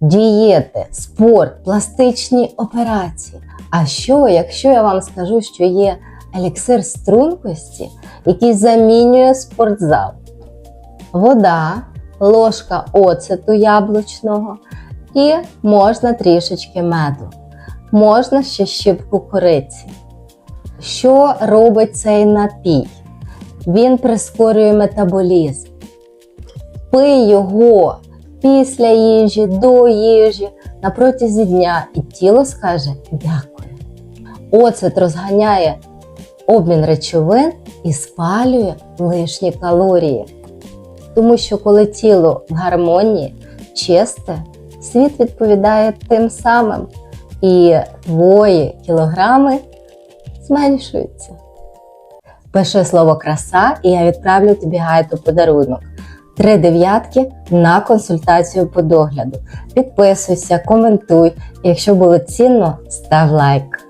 дієти, спорт, пластичні операції. А що, якщо я вам скажу, що є еліксир стрункості, який замінює спортзал? Вода, ложка оцету яблучного і можна трішечки меду. Можна ще щіпку кориці. Що робить цей напій? Він прискорює метаболізм. Пий його після їжі, до їжі, на протязі дня, і тіло скаже дякую. Оцет розганяє обмін речовин і спалює лишні калорії. Тому що коли тіло в гармонії, чисте, світ відповідає тим самим, і твої кілограми зменшуються. Пиши слово краса, і я відправлю тобі гайд подарунок. Три дев'ятки на консультацію по догляду. Підписуйся, коментуй. Якщо було цінно, став лайк.